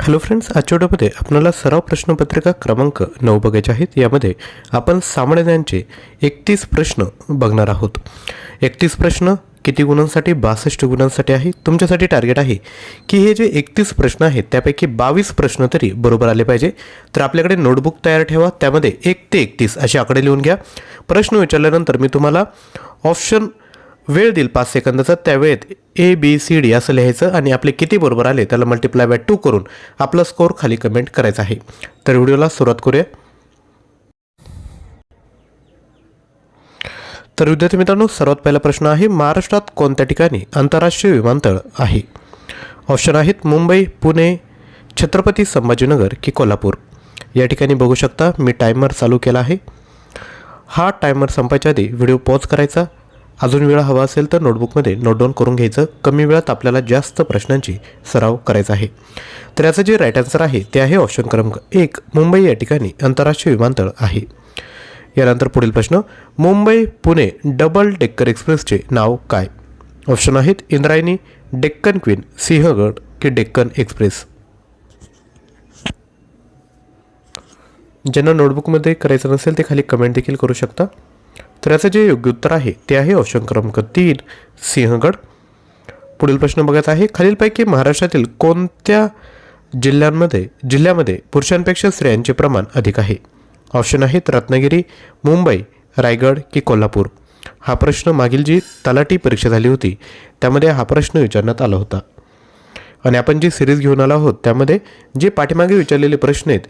Hello friends आजच्या व्हिडिओमध्ये आपल्याला सराव प्रश्नपत्रिका क्रमांक नऊ बघायचे आहेत. यामध्ये आपण सामान्यांचे एकतीस प्रश्न बघणार आहोत. एकतीस प्रश्न किती गुणांसाठी? बासष्ट गुणांसाठी आहे. तुमच्यासाठी टार्गेट आहे की हे जे एकतीस प्रश्न आहेत त्यापैकी बावीस प्रश्न तरी बरोबर आले पाहिजे. तर आपल्याकडे नोटबुक तयार ठेवा. त्यामध्ये एक ते एकतीस असे आकडे लिहून घ्या. प्रश्न विचारल्यानंतर मी तुम्हाला ऑप्शन वेळ देईल पाच सेकंदाचा त्या वेळेत ए बी सी डी असं लिहायचं आणि आपले किती बरोबर आले त्याला मल्टिप्लाय बाय टू करून आपला स्कोअर खाली कमेंट करायचा आहे. तर व्हिडिओला सुरुवात करूया. तर विद्यार्थी मित्रांनो सर्वात पहिला प्रश्न आहे महाराष्ट्रात कोणत्या ठिकाणी आंतरराष्ट्रीय विमानतळ आहे? ऑप्शन आहेत मुंबई पुणे छत्रपती संभाजीनगर की कोल्हापूर. या ठिकाणी बघू शकता मी टायमर चालू केला आहे. हा टायमर संपायच्या आधी व्हिडिओ पॉज करायचा. अजून वेळ हवा असेल तर नोटबुकमध्ये नोट डाऊन करून घ्यायचं. कमी वेळात आपल्याला जास्त प्रश्नांची सराव करायचा आहे. तर याचं जे राईट आन्सर आहे ते आहे ऑप्शन क्रमांक एक मुंबई या ठिकाणी आंतरराष्ट्रीय विमानतळ आहे. यानंतर पुढील प्रश्न मुंबई पुणे डबल डेक्कर एक्सप्रेसचे नाव काय? ऑप्शन आहेत इंद्रायणी डेक्कन क्वीन सिंहगड की डेक्कन एक्सप्रेस ज्यांना नोटबुकमध्ये करायचं नसेल ते खाली कमेंट देखील करू शकता. तर याचं जे योग्य उत्तर आहे ते आहे ऑप्शन क्रमांक तीन सिंहगड. पुढील प्रश्न बघायचा आहे खालीलपैकी महाराष्ट्रातील कोणत्या जिल्ह्यांमध्ये जिल्ह्यामध्ये पुरुषांपेक्षा स्त्रियांचे प्रमाण अधिक आहे? ऑप्शन आहेत रत्नागिरी मुंबई रायगड की कोल्हापूर. हा प्रश्न मागील जी तलाठी परीक्षा झाली होती त्यामध्ये हा प्रश्न विचारण्यात आला होता. आणि आपण जी सिरीज घेऊन आलो आहोत त्यामध्ये जे पाठीमागे विचारलेले प्रश्न आहेत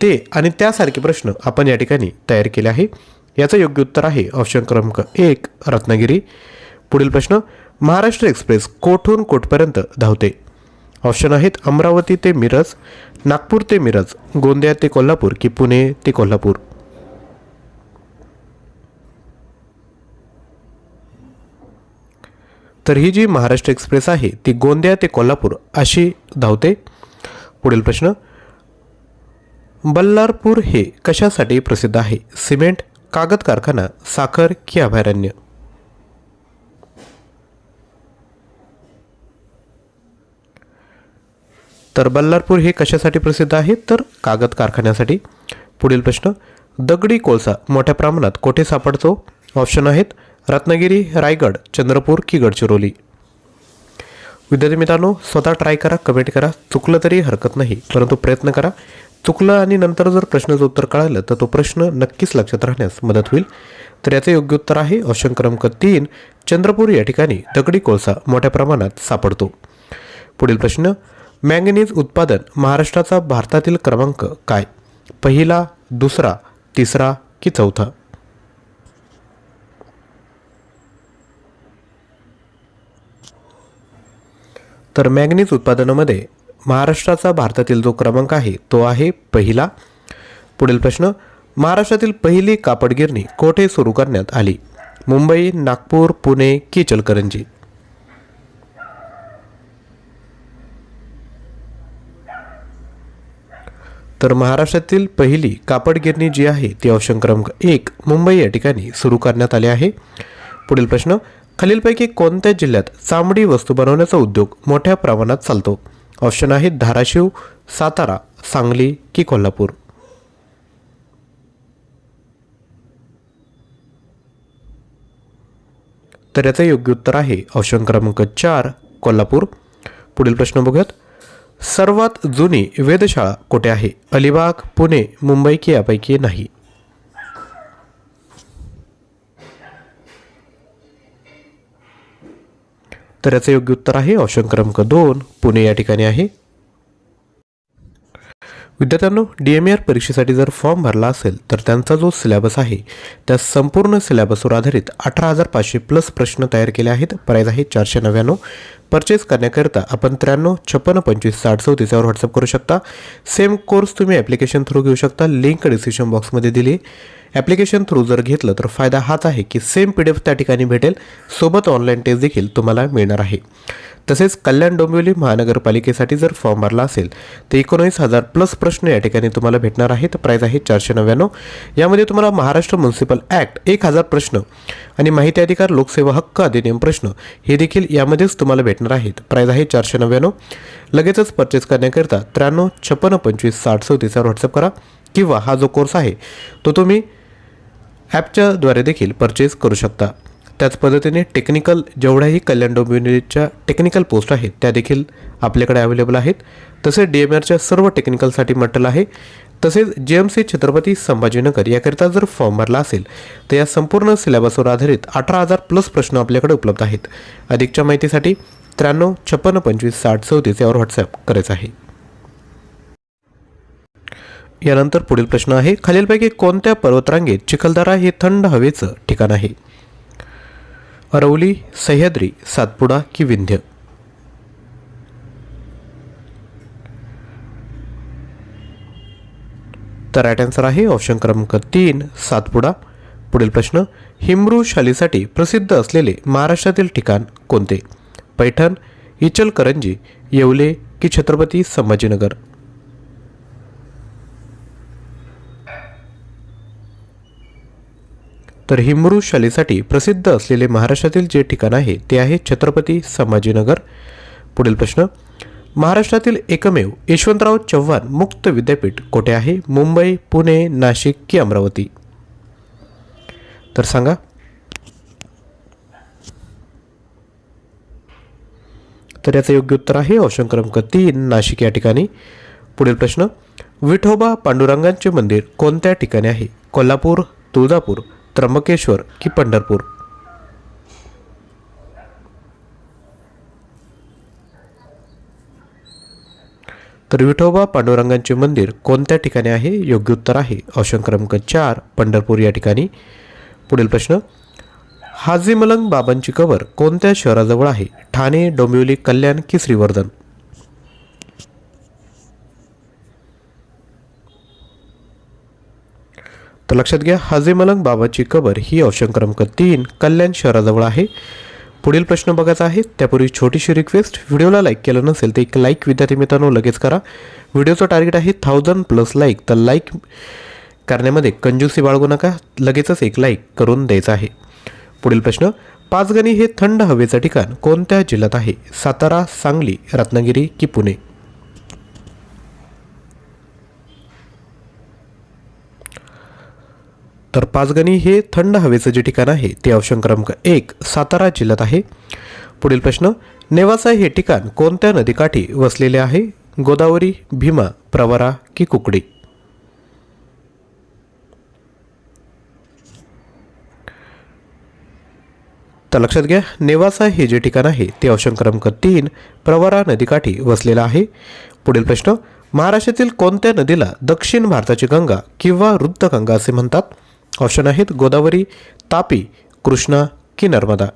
ते आणि त्यासारखे प्रश्न आपण या ठिकाणी तयार केले आहे. याचं योग्य उत्तर आहे. ऑप्शन क्रमांक एक रत्नागिरी. पुढील प्रश्न महाराष्ट्र एक्सप्रेस कोठून कोठपर्यंत धावते? ऑप्शन आहेत अमरावती ते मिरज नागपूर ते मिरज गोंदिया ते कोल्हापूर की पुणे ते कोल्हापूर? तर ही जी महाराष्ट्र एक्सप्रेस आहे ती गोंदिया ते कोल्हापूर अशी धावते. पुढील प्रश्न बल्लारपूर हे कशासाठी प्रसिद्ध आहे? सिमेंट कागद कारखाना साखर की अभयारण्य. तर बल्लारपूर हे कशासाठी प्रसिद्ध आहे? तर कागद कारखान्यासाठी. पुढील प्रश्न दगडी कोळसा मोठ्या प्रमाणात कोठे सापडतो? ऑप्शन आहेत रत्नागिरी रायगड चंद्रपूर की गडचिरोली. विद्यार्थी मित्रांनो स्वतः ट्राय करा कमेंट करा. चुकलं तरी हरकत नाही परंतु प्रयत्न करा. चुकलं आणि नंतर जर प्रश्नाचं उत्तर कळालं तर तो प्रश्न नक्कीच लक्षात राहण्यास मदत होईल. तर याचे योग्य उत्तर आहे ऑप्शन क्रमांक तीन चंद्रपूर या ठिकाणी दगडी कोळसा मोठ्या प्रमाणात सापडतो. पुढील प्रश्न मॅंगनीज उत्पादन महाराष्ट्राचा भारतातील क्रमांक काय? पहिला दुसरा तिसरा की चौथा? तर मॅग्नीज उत्पादनामध्ये महाराष्ट्राचा भारतातील जो क्रमांक आहे तो आहे पहिला. पुढील प्रश्न महाराष्ट्रातील पहिली कापड गिरणी कोठे सुरू करण्यात आली? मुंबई नागपूर पुणे की चलकरंजी? तर महाराष्ट्रातील पहिली कापड गिरणी जी आहे ती ऑप्शन क्रमांक एक मुंबई या ठिकाणी सुरू करण्यात आली आहे. पुढील प्रश्न खालीलपैकी कोणत्या जिल्ह्यात चामडी वस्तू बनवण्याचा उद्योग मोठ्या प्रमाणात चालतो? ऑप्शन आहेत धाराशिव सातारा सांगली की कोल्हापूर. तर याचं योग्य उत्तर आहे ऑप्शन क्रमांक चार कोल्हापूर. पुढील प्रश्न बघूयात. सर्वात जुनी वेधशाळा कुठे आहे? अलिबाग पुणे मुंबई की यापैकी नाही? तर याचं योग्य उत्तर आहे ऑप्शन क्रमांक दोन पुणे या ठिकाणी आहे. विद्यार्थ्यांनो डी एम आर परीक्षेसाठी जर फॉर्म भरला असेल तर त्यांचा जो सिलेबस आहे त्या संपूर्ण सिलेबसवर आधारित अठरा हजार पाचशे प्लस प्रश्न तयार केले आहेत. प्राईज आहे चारशे नव्याण्णव. परचेस करण्याकरिता आपण त्र्याण्णव छप्पन्न पंचवीस साठ चौतीस यावर व्हॉट्सअप करू शकता. सेम कोर्स तुम्ही ॲप्लिकेशन थ्रू घेऊ शकता. लिंक डिस्क्रिप्शन बॉक्समध्ये दिली ॲप्लिकेशन थ्रू जर घेतलं तर फायदा हाच आहे की सेम पी डी एफ त्या ठिकाणी भेटेल. सोबत ऑनलाईन टेस्ट देखील तुम्हाला मिळणार आहे. तसेच कल्याण डोंबिवली महानगरपालिकेसाठी जर फॉर्म भरला असेल तर एकोणीस हजार प्लस प्रश्न या ठिकाणी तुम्हाला भेटणार आहेत. प्राईज आहे चारशे नव्याण्णव. यामध्ये तुम्हाला महाराष्ट्र म्युन्सिपल ॲक्ट एक हजार प्रश्न आणि माहिती अधिकार लोकसेवा हक्क अधिनियम प्रश्न हे देखील यामध्येच तुम्हाला भेटणार आहेत. प्राईज आहे चारशे नव्याण्णव. लगेचच परचेस करण्याकरिता त्र्याण्णव छप्पन्न पंचवीस साठ चौतीसवर व्हॉट्सअप करा किंवा हा जो कोर्स आहे तो तुम्ही ॲपच्याद्वारे देखील परचेस करू शकता. त्याच पद्धतीने टेक्निकल जेवढ्याही कल्याण डोंबिवलीच्या टेक्निकल पोस्ट आहेत त्या देखील आपल्याकडे अवेलेबल आहेत. तसेच डी एम आरच्या सर्व टेक्निकलसाठी मटेरियल आहे. तसेच जे एम सी छत्रपती संभाजीनगर याकरिता जर फॉर्म भरला असेल तर या संपूर्ण सिलेबसवर आधारित अठरा हजार प्लस प्रश्न आपल्याकडे उपलब्ध आहेत. अधिकच्या माहितीसाठी त्र्याण्णव छप्पन्न पंचवीस साठ चौतीस यावर व्हॉट्सॲप करायचं आहे. यानंतर पुढील प्रश्न आहे खालीलपैकी कोणत्या पर्वतरांगेत चिखलदरा हे थंड हवेचं ठिकाण आहे? अरवली सह्याद्री सातपुडा की विंध्य? तर राईट आन्सर आहे ऑप्शन क्रमांक तीन सातपुडा. पुढील प्रश्न हिमरू शालीसाठी प्रसिद्ध असलेले महाराष्ट्रातील ठिकाण कोणते? पैठण इचलकरंजी येवले की छत्रपती संभाजीनगर? तर हिमरू शालीसाठी प्रसिद्ध असलेले महाराष्ट्रातील जे ठिकाण आहे ते आहे छत्रपती संभाजीनगर. पुढील प्रश्न. महाराष्ट्रातील एकमेव यशवंतराव चव्हाण मुक्त विद्यापीठ कोठे आहे? मुंबई पुणे नाशिक की अमरावती? तर सांगा. तर याचं योग्य उत्तर आहे ऑप्शन क्रमांक तीन नाशिक या ठिकाणी. पुढील प्रश्न. विठोबा पांडुरंगांचे मंदिर कोणत्या ठिकाणी आहे? कोल्हापूर तुळजापूर त्र्यंबकेश्वर की पंढरपूर? तर विठोबा पांडुरंगांचे मंदिर कोणत्या ठिकाणी आहे? योग्य उत्तर आहे. ऑप्शन क्रमांक चार पंढरपूर या ठिकाणी. पुढील प्रश्न. हाजी मलंग बाबांची कबर कोणत्या शहराजवळ आहे? ठाणे डोंबिवली कल्याण की श्रीवर्धन? तर लक्षात घ्या हाजी मलंग बाबाची कबर ही ऑप्शन क्रमांक तीन कल्याण शहराजवळ आहे. पुढील प्रश्न बघायचा आहे त्यापूर्वी छोटीशी रिक्वेस्ट व्हिडिओला लाईक केलं नसेल तर एक लाईक विद्यार्थी मित्रांनो लगेच करा. व्हिडिओचं टार्गेट आहे थाउजंड प्लस लाईक तर लाईक करण्यामध्ये कंजूसी बाळगू नका लगेचच एक लाईक करून द्यायचं आहे. पुढील प्रश्न पाचगणी हे थंड हवेचं ठिकाण कोणत्या जिल्ह्यात आहे? सातारा सांगली रत्नागिरी की पुणे? तर पाचगणी हे थंड हवेचं जे ठिकाण आहे ते ऑप्शन क्रमांक एक सातारा जिल्ह्यात आहे. पुढील प्रश्न नेवासा हे ठिकाण कोणत्या नदीकाठी वसलेले आहे? गोदावरी भीमा प्रवरा की कुकडी? तर लक्षात घ्या नेवासा हे जे ठिकाण आहे ते ऑप्शन क्रमांक तीन प्रवरा नदीकाठी वसलेलं आहे. पुढील प्रश्न महाराष्ट्रातील कोणत्या नदीला दक्षिण भारताची गंगा किंवा वृद्ध गंगा असे म्हणतात? ऑप्शन आहेत गोदावरी तापी कृष्णा की नर्मदा.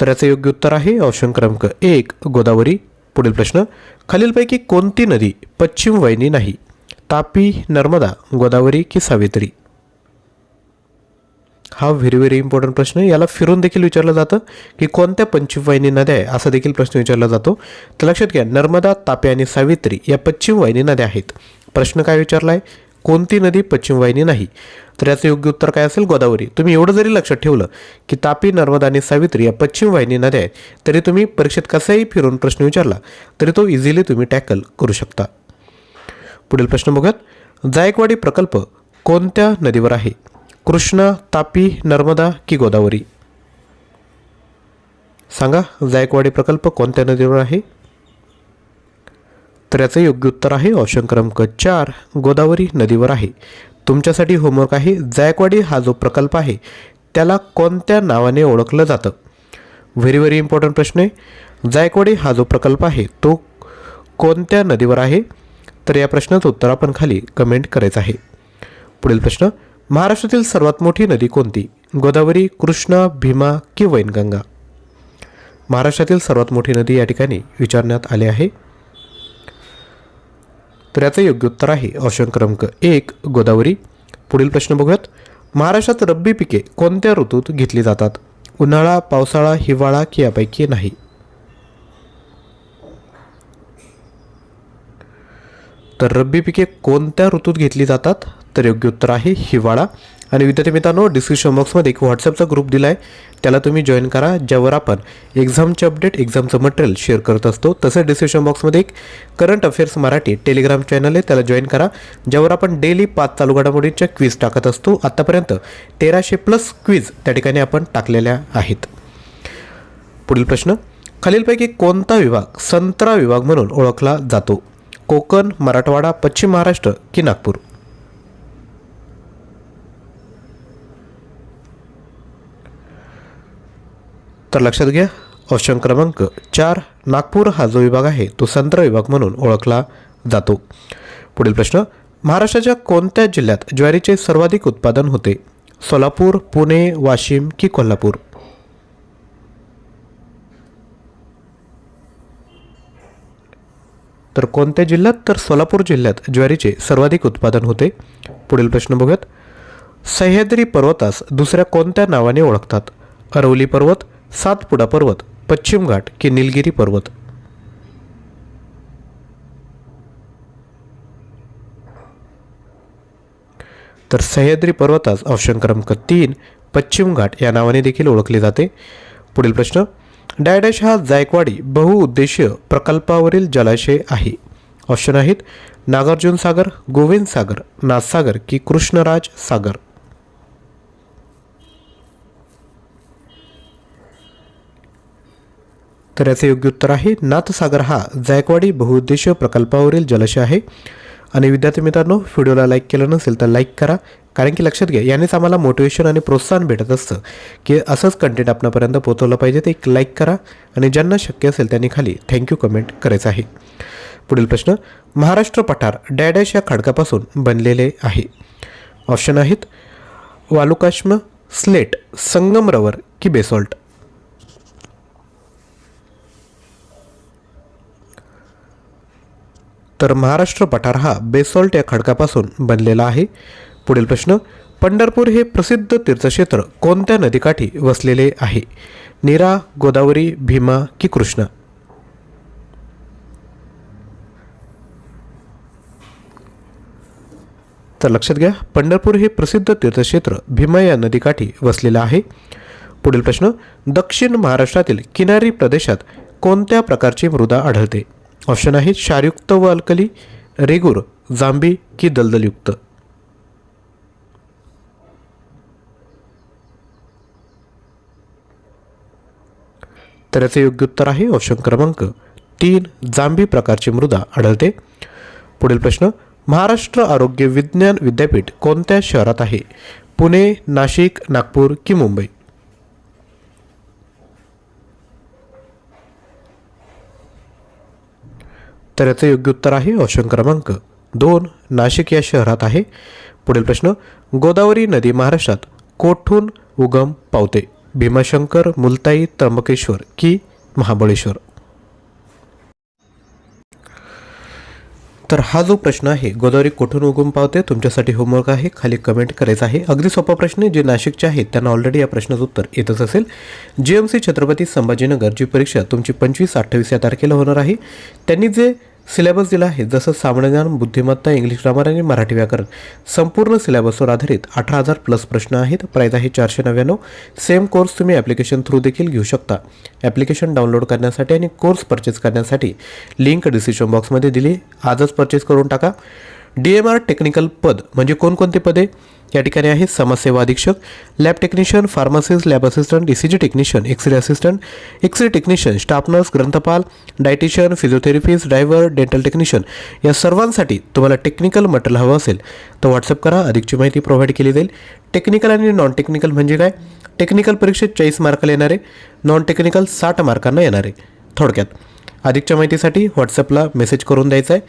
तर याचं योग्य उत्तर आहे ऑप्शन क्रमांक एक गोदावरी. पुढील प्रश्न खालीलपैकी कोणती नदी पश्चिम वाहिनी नाही? तापी नर्मदा गोदावरी की सावित्री? हा व्हेरी व्हेरी इम्पॉर्टंट प्रश्न. आहे. याला फिरून देखील विचारलं जातं की कोणत्या पंचमवाहिनी नद्या आहे? असा देखील प्रश्न विचारला जातो. तर लक्षात घ्या नर्मदा तापे आणि सावित्री या पश्चिम वाहिनी नद्या आहेत. प्रश्न काय विचारला आहे कोणती नदी पश्चिमवाहिनी नाही? तर याचं योग्य उत्तर काय असेल? गोदावरी. तुम्ही एवढं जरी लक्षात ठेवलं की तापी नर्मदा आणि सावित्री या पश्चिम वाहिनी नद्या आहेत तरी तुम्ही परीक्षेत कसाही फिरून प्रश्न विचारला तरी तो इझिली तुम्ही टॅकल करू शकता. पुढील प्रश्न बघत जायकवाडी प्रकल्प कोणत्या नदीवर आहे? कृष्णा तापी नर्मदा की गोदावरी सांगा जायकवाडी प्रकल्प कोणत्या नदीवर आहे तर याचं योग्य उत्तर आहे ऑप्शन क्रमांक चार गोदावरी नदीवर आहे तुमच्यासाठी होमवर्क आहे जायकवाडी हा जो प्रकल्प आहे त्याला कोणत्या नावाने ओळखलं जातं व्हेरी व्हेरी इम्पॉर्टंट प्रश्न आहे जायकवाडी हा जो प्रकल्प आहे तो कोणत्या नदीवर आहे तर या प्रश्नाचं उत्तर आपण खाली कमेंट करायचं आहे पुढील प्रश्न महाराष्ट्रातील सर्वात मोठी नदी कोणती? गोदावरी कृष्णा भीमा की वैनगंगा? महाराष्ट्रातील सर्वात मोठी नदी या ठिकाणी विचारण्यात आले आहे. तर याचं योग्य उत्तर आहे ऑप्शन क्रमांक एक गोदावरी. पुढील प्रश्न बघूयात. महाराष्ट्रात रब्बी पिके कोणत्या ऋतूत घेतली जातात? उन्हाळा पावसाळा हिवाळा की यापैकी नाही? तर रब्बी पिके कोणत्या ऋतूत घेतली जातात? तर योग्य उत्तर आहे हिवाळा. आणि विद्यार्थी मित्रांनो डिस्क्रिप्शन बॉक्समध्ये एक व्हॉट्सअपचा ग्रुप दिला आहे त्याला तुम्ही जॉईन करा ज्यावर आपण एक्झामचे अपडेट एक्झामचं मटेरियल शेअर करत असतो. तसंच डिस्क्रिप्शन बॉक्समध्ये एक current affairs Marathi Telegram channel आहे त्याला जॉईन करा ज्यावर आपण डेली पाच चालू घडामोडींच्या क्विज टाकत असतो. आत्तापर्यंत तेराशे प्लस क्विज त्या ठिकाणी आपण टाकलेल्या आहेत. पुढील प्रश्न खालीलपैकी कोणता विभाग संत्रा विभाग म्हणून ओळखला जातो? कोकण मराठवाडा पश्चिम महाराष्ट्र की नागपूर? तर लक्षात घ्या ऑप्शन क्रमांक चार नागपूर हा जो विभाग आहे तो संत्र विभाग म्हणून ओळखला जातो. पुढील प्रश्न महाराष्ट्राच्या कोणत्या जिल्ह्यात ज्वारीचे सर्वाधिक उत्पादन होते? सोलापूर पुणे वाशिम की कोल्हापूर? तर कोणत्या जिल्ह्यात? तर सोलापूर जिल्ह्यात ज्वारीचे सर्वाधिक उत्पादन होते. पुढील प्रश्न बघूयात. सह्याद्री पर्वतास दुसऱ्या कोणत्या नावाने ओळखतात? अरवली पर्वत सातपुडा पर्वत पश्चिम घाट की निलगिरी पर्वत? तर सह्याद्री पर्वतास ऑप्शन क्रमांक तीन पश्चिम घाट या नावाने देखील ओळखले जाते. पुढील प्रश्न. डायडॅश हा जायकवाडी बहुउद्देशीय प्रकल्पावरील जलाशय आहे. ऑप्शन आहेत नागार्जुन सागर गोविंद सागर नाथसागर की कृष्णराज सागर. तर याचे योग्य उत्तर आहे नाथसागर हा जायकवाडी बहुउद्देशीय प्रकल्पावरील जलाशय आहे. आणि विद्यार्थी मित्रांनो व्हिडिओला लाईक केलं नसेल तर लाईक करा कारण की लक्षात घ्या यानेच आम्हाला मोटिवेशन आणि प्रोत्साहन भेटत असतं. की असंच कंटेंट आपणापर्यंत पोहोचवलं पाहिजे ते एक लाईक करा आणि ज्यांना शक्य असेल त्यांनी खाली थँक्यू कमेंट करायचं आहे. पुढील प्रश्न महाराष्ट्र पठार डॅडॅश या खडकापासून बनलेले आहे. ऑप्शन आहेत वालुकाश्म स्लेट संगमरवर की बेसॉल्ट? तर महाराष्ट्र पठार हा बेसॉल्ट या खडकापासून बनलेला आहे. पुढील प्रश्न पंढरपूर हे प्रसिद्ध तीर्थक्षेत्र कोणत्या नदीकाठी वसलेले आहे? नीरा गोदावरी भीमा की कृष्णा? तर लक्षात घ्या पंढरपूर हे प्रसिद्ध तीर्थक्षेत्र भीमा या नदीकाठी वसलेलं आहे. पुढील प्रश्न दक्षिण महाराष्ट्रातील किनारी प्रदेशात कोणत्या प्रकारची मृदा आढळते? ऑप्शन आहेत क्षारयुक्त व अल्कली रेगूर जांबी की दलदलयुक्त. तर याचे योग्य उत्तर आहे ऑप्शन क्रमांक तीन जांबी प्रकारची मृदा आढळते. पुढील प्रश्न महाराष्ट्र आरोग्य विज्ञान विद्यापीठ कोणत्या शहरात आहे? पुणे नाशिक नागपूर की मुंबई? तर याचं योग्य उत्तर आहे ऑप्शन क्रमांक दोन नाशिक या शहरात आहे. पुढील प्रश्न गोदावरी नदी महाराष्ट्रात कोठून उगम पावते? भीमाशंकर मुलताई त्र्यंबकेश्वर की महाबळेश्वर. तर हा जो प्रश्न आहे गोदावरी कुठून उगम पावते? तुमच्यासाठी होमवर्क आहे खाली कमेंट करायचा आहे. अगदी सोपा प्रश्न जे नाशिकचे आहेत त्यांना ऑलरेडी या प्रश्नाचं उत्तर येतच असेल. G M C Chhatrapati Sambhajinagar जी परीक्षा तुमची पंचवीस अठ्ठावीस या तारखेला होणार आहे त्यांनी जे सिलेबस दिला आहे. जसं सामान्यज्ञान बुद्धिमत्ता इंग्लिश ग्रामर आणि मराठी व्याकरण. संपूर्ण सिलेबसवर आधारित अठरा हजार प्लस प्रश्न आहेत. प्राईज आहे चारशे नव्याण्णव. सेम कोर्स तुम्ही ॲप्लिकेशन थ्रू देखील घेऊ शकता. ॲप्लिकेशन डाउनलोड करण्यासाठी आणि कोर्स परचेस करण्यासाठी लिंक डिस्क्रिप्शन बॉक्समध्ये दिली. आजच परचेस करून टाका. डी एम आर टेक्निकल पद म्हणजे कोणकोणते पदे? या ठिकाणी आहेत समाजसेवा अधीक्षक lab technician pharmacist lab assistant ECG technician x ray assistant x ray technician staff nurse ग्रंथपाल dietitian physiotherapist driver dental technician या सर्वांसाठी तुम्हाला टेक्निकल मटेरियल हवं असेल तर व्हॉट्सअप करा. अधिकची माहिती प्रोव्हाइड केली जाईल. टेक्निकल आणि नॉन टेक्निकल म्हणजे काय? टेक्निकल परीक्षेत चाळीस मार्काला येणारे नॉन टेक्निकल साठ मार्कांना येणारे. थोडक्यात अधिकच्या माहितीसाठी व्हॉट्सअपला मेसेज करून द्यायचा आहे.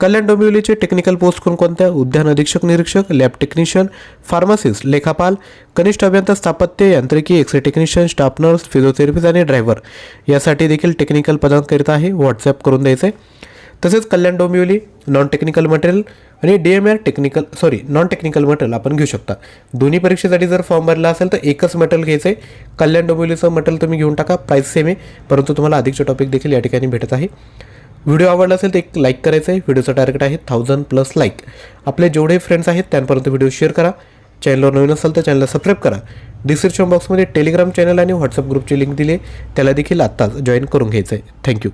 कल्याण डोंबिवलीचे टेक्निकल पोस्ट कोणकोणत्या उद्यान अधीक्षक निरीक्षक लॅब टेक्निशियन फार्मासिस्ट लेखापाल कनिष्ठ अभियंता स्थापत्य यांत्रिकी X ray technician staff nurse physiotherapist आणि ड्रायव्हर यासाठी देखील टेक्निकल पदांकरिता आहे. व्हॉट्सॲप करून द्यायचे. तसेच Kalyan Dombivli non technical material आणि D M R technical sorry non technical material आपण घेऊ शकता. दोन्ही परीक्षेसाठी जर फॉर्म भरला असेल तर एकच मटेरियल घ्यायचं. आहे कल्याण डोंबिवलीचं मटेरियल तुम्ही घेऊन टाका. प्राईस सेम आहे. परंतु तुम्हाला अधिकचे टॉपिक देखील या ठिकाणी भेटत आहे. व्हिडिओ आवडला असेल तर एक लाईक करायचं आहे व्हिडिओचं टार्गेट आहे थाउजंड प्लस लाईक आपले जेवढे फ्रेंड्स आहेत त्यांपर्यंत व्हिडिओ शेअर करा. चॅनलवर नवीन असाल तर चॅनलला सबस्क्राईब करा. डिस्क्रिप्शन बॉक्समध्ये टेलिग्राम चॅनल आणि व्हॉट्सअप ग्रुपची लिंक दिली त्याला देखील आत्ताच जॉईन करून घ्यायचं आहे थँक्यू